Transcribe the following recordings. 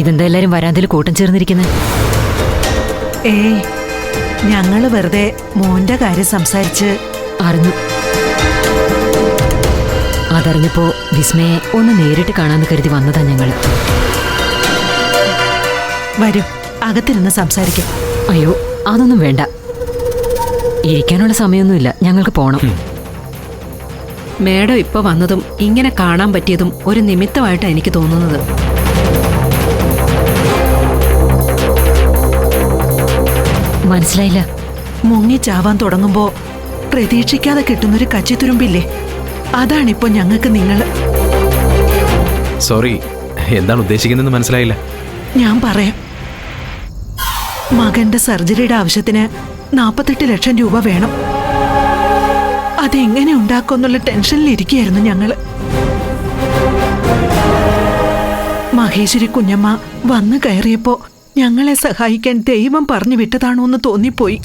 ഇതെന്താ എല്ലാരും വരാന്തയിൽ കൂട്ടം ചേർന്നിരിക്കുന്നത് ഏയ് ഞങ്ങൾ വെറുതെ മോന്റെ കാര്യം സംസാരിച്ച് അറിഞ്ഞു. അതറിഞ്ഞപ്പോ വിസ്മയെ ഒന്ന് നേരിട്ട് കാണാന്ന് കരുതി വന്നതാ ഞങ്ങൾ വരൂ അകത്തിരുന്ന് സംസാരിക്കാം. അയ്യോ അതൊന്നും വേണ്ട. ഇരിക്കാനുള്ള സമയമൊന്നുമില്ല ഞങ്ങൾക്ക് പോണം. മേഡം ഇപ്പൊ വന്നതും ഇങ്ങനെ കാണാൻ പറ്റിയതും ഒരു നിമിത്തമായിട്ടാണ് എനിക്ക് തോന്നുന്നത്. മനസ്സിലായില്ല. മുങ്ങിച്ചാവാൻ തുടങ്ങുമ്പോ പ്രതീക്ഷിക്കാതെ കിട്ടുന്നൊരു കച്ചിത്തുരുമ്പില്ലേ? അതാണിപ്പോ ഞങ്ങൾക്ക് നിങ്ങൾ സോറി എന്താണ് ഉദ്ദേശിക്കുന്നതെന്ന് മനസ്സിലായില്ല. ഞാൻ പറയാം. മകന്റെ സർജറിയുടെ ആവശ്യത്തിന് നാപ്പത്തെട്ട് ലക്ഷം രൂപ വേണം. അതെങ്ങനെ ഉണ്ടാക്കുമെന്നുള്ള ടെൻഷനിലിരിക്കുകയായിരുന്നു ഞങ്ങൾ മഹേശ്വരി കുഞ്ഞമ്മ വന്നു കയറിയപ്പോ ഞങ്ങളെ സഹായിക്കാൻ ദൈവം പറഞ്ഞു വിട്ടതാണോ എന്ന് തോന്നിപ്പോയി.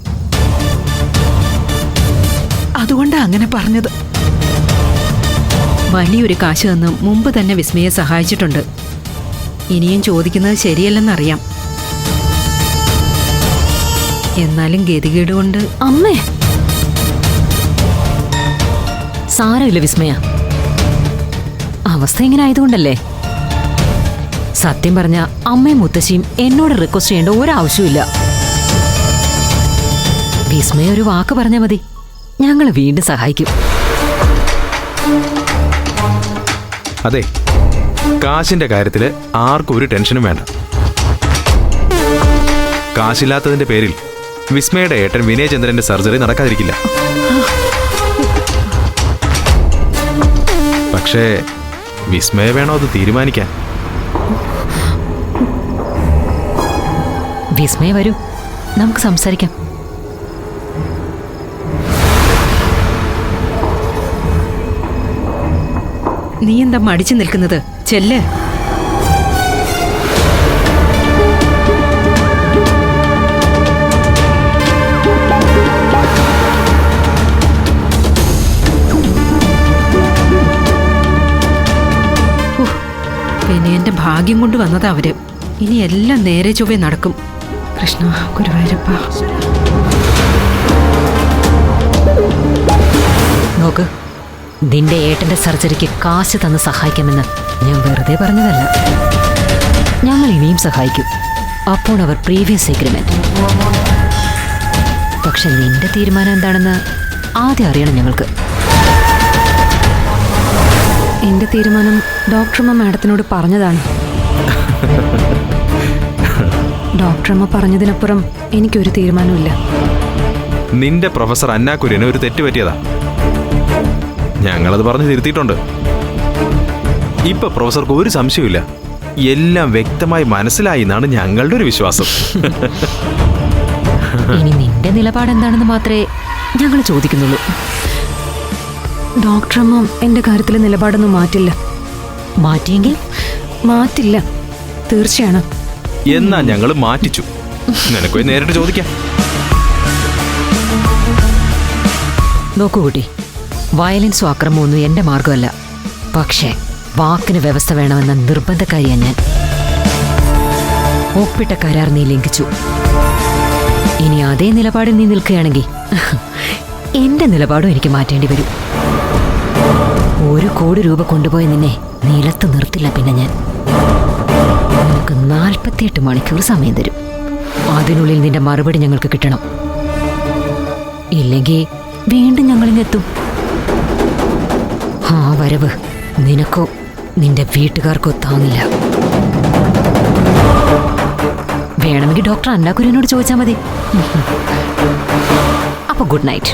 അതുകൊണ്ടാ അങ്ങനെ പറഞ്ഞത്. വലിയൊരു കാശ് തന്ന് മുമ്പ് തന്നെ വിസ്മയെ സഹായിച്ചിട്ടുണ്ട്. ഇനിയും ചോദിക്കുന്നത് ശരിയല്ലെന്നറിയാം. എന്നാലും ഗതികേട് കൊണ്ട് അമ്മേ. സാരമില്ല വിസ്മയ. അവസ്ഥ ഇങ്ങനെ ആയതുകൊണ്ടല്ലേ? സത്യം പറഞ്ഞ അമ്മയും മുത്തശ്ശിയും എന്നോട് റിക്വസ്റ്റ് ചെയ്യേണ്ട ഒരാവശ്യമില്ല വിസ്മയ ഒരു വാക്ക് പറഞ്ഞാൽ മതി. ഞങ്ങൾ വീണ്ടും സഹായിക്കും. അതെ കാശിന്റെ കാര്യത്തിൽ ആർക്കും ഒരു ടെൻഷനും വേണ്ട. കാശില്ലാത്തതിന്റെ പേരിൽ വിസ്മയുടെ ഏട്ടൻ വിനയചന്ദ്രന്റെ സർജറി നടക്കാതിരിക്കില്ല. പക്ഷേ വിസ്മയ വേണോ അത് തീരുമാനിക്കാൻ? വിസ്മയ വരൂ. നമുക്ക് സംസാരിക്കാം. നീ എന്താ മടിച്ചു നിൽക്കുന്നത്? ചെല്ല്. പിന്നെ എന്റെ ഭാഗ്യം കൊണ്ട് വന്നതാ അവർ. ഇനി എല്ലാം നേരെ ചൊവ്വേ നടക്കും. കൃഷ്ണ ഗുരുവായൂരപ്പ. നോക്ക് നിന്റെ ഏട്ടന്റെ സർജറിക്ക് കാശ് തന്ന് സഹായിക്കാമെന്ന് ഞാൻ വെറുതെ പറഞ്ഞതല്ല. ഞങ്ങൾ ഇനിയും സഹായിക്കും. അപ്പോൾ അവർ പ്രീവിയസ് എഗ്രിമെന്റ് പക്ഷെ നിന്റെ തീരുമാനം എന്താണെന്ന് ആദ്യം അറിയണം ഞങ്ങൾക്ക്. എന്റെ തീരുമാനം ഡോക്ടറമ്മ മാഡത്തിനോട് പറഞ്ഞതാണ്. ഡോക്ടറമ്മ പറഞ്ഞതിനപ്പുറം എനിക്കൊരു തീരുമാനമില്ല നിന്റെ പ്രൊഫസർ അന്നാക്കുര്യന് ഒരു തെറ്റ് പറ്റിയതാ ഞങ്ങളത് പറഞ്ഞു തിരുത്തിയിട്ടുണ്ട്. ഇപ്പൊ പ്രൊഫസർക്ക് ഒരു സംശയമില്ല എല്ലാം വ്യക്തമായി മനസ്സിലായി എന്നാണ് ഞങ്ങളുടെ ഒരു വിശ്വാസം. ഇനി നിന്റെ നിലപാട് എന്താണെന്ന് മാത്രമേ ഞങ്ങൾ ചോദിക്കുന്നുള്ളൂ. ഡോക്ടറമ്മ എന്റെ കാര്യത്തിലെ നിലപാടൊന്നും മാറ്റില്ല. മാറ്റിയെങ്കിൽ? മാറ്റില്ല. തീർച്ചയാണ്. എന്നാ ഞങ്ങൾ മാറ്റിച്ചു. നിനക്ക് നേരിട്ട് ചോദിക്കാം. നോക്കൂ കുട്ടി വയലൻസും അക്രമവും ഒന്നും എന്റെ മാർഗമല്ല പക്ഷേ വാക്കിന് വ്യവസ്ഥ വേണമെന്ന നിർബന്ധക്കാരിയാ ഞാൻ. ഒപ്പിട്ട കരാർ നീ ലംഘിച്ചു. ഇനി അതേ നിലപാടിൽ നീ നിൽക്കുകയാണെങ്കിൽ എന്റെ നിലപാടും എനിക്ക് മാറ്റേണ്ടി വരും. ഒരു കോടി രൂപ കൊണ്ടുപോയി നിന്നെ നിലത്ത് നിർത്തില്ല പിന്നെ ഞാൻ. നിനക്ക് നാൽപ്പത്തിയെട്ട് മണിക്കൂർ സമയം തരും. അതിനുള്ളിൽ നിന്റെ മറുപടി ഞങ്ങൾക്ക് കിട്ടണം. ഇല്ലെങ്കിൽ വീണ്ടും ഞങ്ങളിങ്ങെത്തും. ആ വരവ് നിനക്കോ നിന്റെ വീട്ടുകാർക്കോ താങ്ങില്ല. വേണമെങ്കിൽ ഡോക്ടർ അന്നാക്കുര്യനോട് ചോദിച്ചാൽ മതി. അപ്പൊ good night.